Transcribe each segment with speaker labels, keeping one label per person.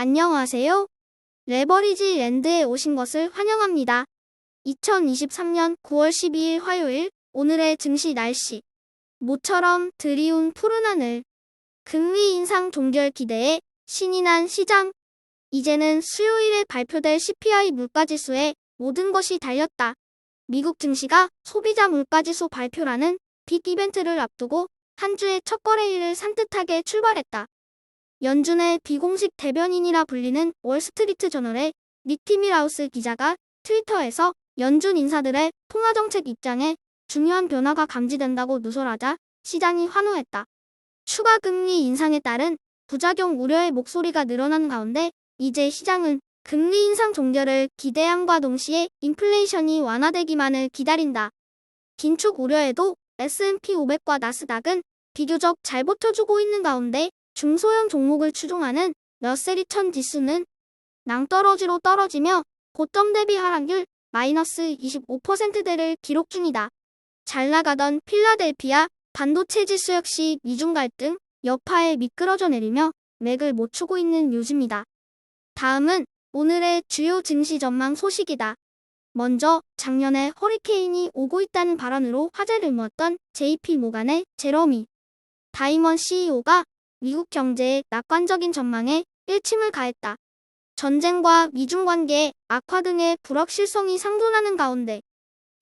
Speaker 1: 안녕하세요. 레버리지 랜드에 오신 것을 환영합니다. 2023년 9월 12일 화요일 오늘의 증시 날씨. 모처럼 드리운 푸른 하늘. 금리 인상 종결 기대에 신이 난 시장. 이제는 수요일에 발표될 CPI 물가지수에 모든 것이 달렸다. 미국 증시가 소비자 물가지수 발표라는 빅 이벤트를 앞두고 한 주의 첫 거래일을 산뜻하게 출발했다. 연준의 비공식 대변인이라 불리는 월스트리트 저널의 니티 밀하우스 기자가 트위터에서 연준 인사들의 통화정책 입장에 중요한 변화가 감지된다고 누설하자 시장이 환호했다. 추가 금리 인상에 따른 부작용 우려의 목소리가 늘어난 가운데 이제 시장은 금리 인상 종결을 기대함과 동시에 인플레이션이 완화되기만을 기다린다. 긴축 우려에도 S&P 500과 나스닥은 비교적 잘 버텨주고 있는 가운데 중소형 종목을 추종하는 러셀이 천 지수는 낭떠러지로 떨어지며 고점 대비 하락률 마이너스 25%대를 기록 중이다. 잘 나가던 필라델피아 반도체 지수 역시 미중 갈등 여파에 미끄러져 내리며 맥을 못 추고 있는 요즘이다. 다음은 오늘의 주요 증시 전망 소식이다. 먼저 작년에 허리케인이 오고 있다는 발언으로 화제를 모았던 JP 모간의 제러미 다이먼 CEO가 미국 경제의 낙관적인 전망에 일침을 가했다. 전쟁과 미중 관계 악화 등의 불확실성이 상존하는 가운데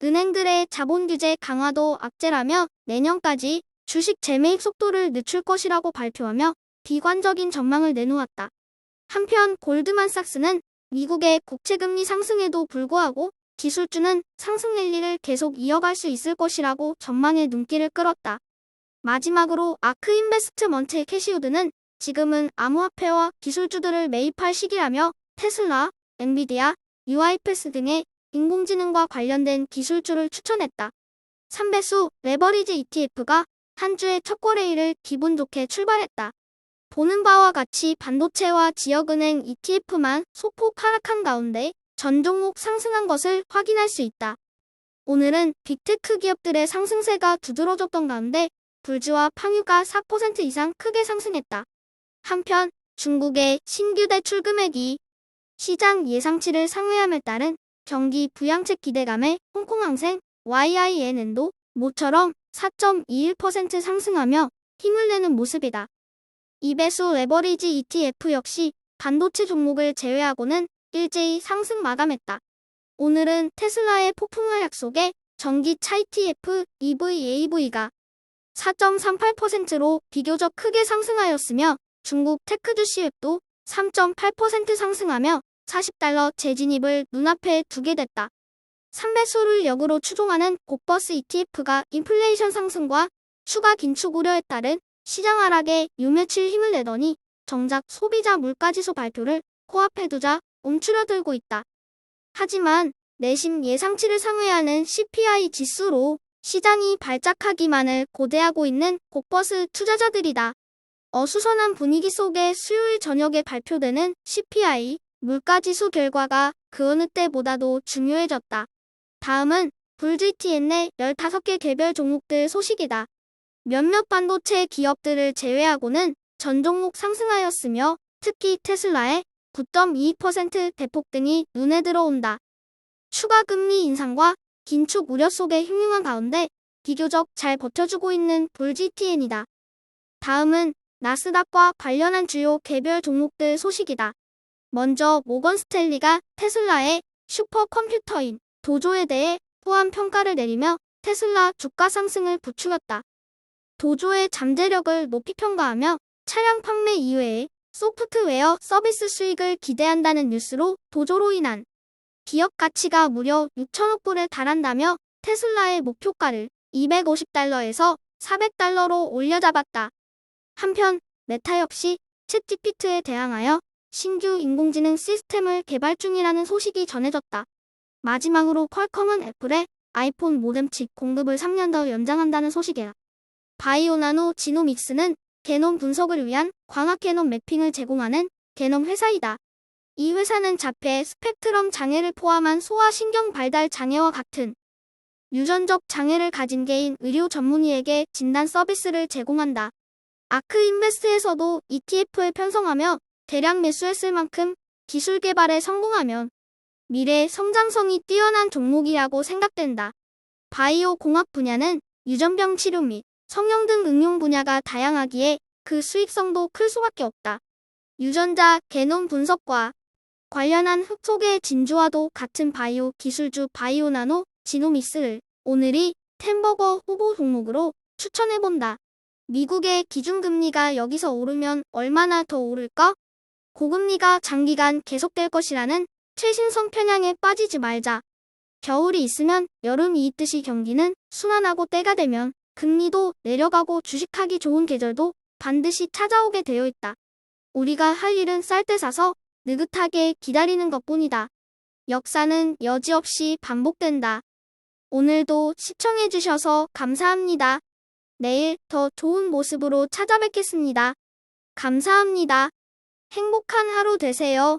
Speaker 1: 은행들의 자본 규제 강화도 악재라며 내년까지 주식 재매입 속도를 늦출 것이라고 발표하며 비관적인 전망을 내놓았다. 한편 골드만삭스는 미국의 국채금리 상승에도 불구하고 기술주는 상승 랠리를 계속 이어갈 수 있을 것이라고 전망에 눈길을 끌었다. 마지막으로 아크 인베스트먼트 캐시우드는 지금은 암호화폐와 기술주들을 매입할 시기라며 테슬라, 엔비디아, UiPath 등의 인공지능과 관련된 기술주를 추천했다. 3배수 레버리지 ETF가 한 주의 첫 거래일을 기분 좋게 출발했다. 보는 바와 같이 반도체와 지역은행 ETF만 소폭 하락한 가운데 전 종목 상승한 것을 확인할 수 있다. 오늘은 빅테크 기업들의 상승세가 두드러졌던 가운데 불주와 팡유가 4% 이상 크게 상승했다. 한편 중국의 신규 대출 금액이 시장 예상치를 상회함에 따른 경기 부양책 기대감에 홍콩항생 YINN도 모처럼 4.21% 상승하며 힘을 내는 모습이다. 이배수 레버리지 ETF 역시 반도체 종목을 제외하고는 일제히 상승 마감했다. 오늘은 테슬라의 폭풍 하락 속에 전기차 ETF EVAV가 4.38%로 비교적 크게 상승하였으며 중국 테크 주 시웹도 3.8% 상승하며 40달러 재진입을 눈앞에 두게 됐다. 3배수를 역으로 추종하는 곡버스 ETF가 인플레이션 상승과 추가 긴축 우려에 따른 시장 하락에 유며칠 힘을 내더니 정작 소비자 물가지수 발표를 코앞에 두자 움츠러들고 있다. 하지만 내심 예상치를 상회하는 CPI 지수로 시장이 발작하기만을 고대하고 있는 곡버스 투자자들이다. 어수선한 분위기 속에 수요일 저녁에 발표되는 CPI 물가지수 결과가 그 어느 때보다도 중요해졌다. 다음은 불GTN의 15개 개별 종목들 소식이다. 몇몇 반도체 기업들을 제외하고는 전 종목 상승하였으며 특히 테슬라의 9.22% 대폭 등이 눈에 들어온다. 추가 금리 인상과 긴축 우려 속에 흉흉한 가운데 비교적 잘 버텨주고 있는 불GTN이다. 다음은 나스닥과 관련한 주요 개별 종목들 소식이다. 먼저 모건 스탠리가 테슬라의 슈퍼컴퓨터인 도조에 대해 후한 평가를 내리며 테슬라 주가 상승을 부추겼다. 도조의 잠재력을 높이 평가하며 차량 판매 이외에 소프트웨어 서비스 수익을 기대한다는 뉴스로 도조로 인한 기업 가치가 무려 6천억 불에 달한다며 테슬라의 목표가를 250달러에서 400달러로 올려잡았다. 한편 메타 역시 챗GPT에 대항하여 신규 인공지능 시스템을 개발 중이라는 소식이 전해졌다. 마지막으로 퀄컴은 애플의 아이폰 모뎀 칩 공급을 3년 더 연장한다는 소식이야. 바이오나노 지노믹스는 게놈 분석을 위한 광학 게놈 매핑을 제공하는 게놈 회사이다. 이 회사는 자폐 스펙트럼 장애를 포함한 소아신경 발달 장애와 같은 유전적 장애를 가진 개인 의료 전문의에게 진단 서비스를 제공한다. 아크 인베스트에서도 ETF에 편성하며 대량 매수했을 만큼 기술 개발에 성공하면 미래 성장성이 뛰어난 종목이라고 생각된다. 바이오 공학 분야는 유전병 치료 및 성형 등 응용 분야가 다양하기에 그 수익성도 클 수밖에 없다. 유전자 게놈 분석과 관련한 흡속의 진주와도 같은 바이오 기술주 바이오나노 지노미스를 오늘이 템버거 후보 종목으로 추천해본다. 미국의 기준금리가 여기서 오르면 얼마나 더 오를까? 고금리가 장기간 계속될 것이라는 최신성 편향에 빠지지 말자. 겨울이 있으면 여름이 있듯이 경기는 순환하고 때가 되면 금리도 내려가고 주식하기 좋은 계절도 반드시 찾아오게 되어 있다. 우리가 할 일은 쌀 때 사서 느긋하게 기다리는 것 뿐이다. 역사는 여지없이 반복된다. 오늘도 시청해주셔서 감사합니다. 내일 더 좋은 모습으로 찾아뵙겠습니다. 감사합니다. 행복한 하루 되세요.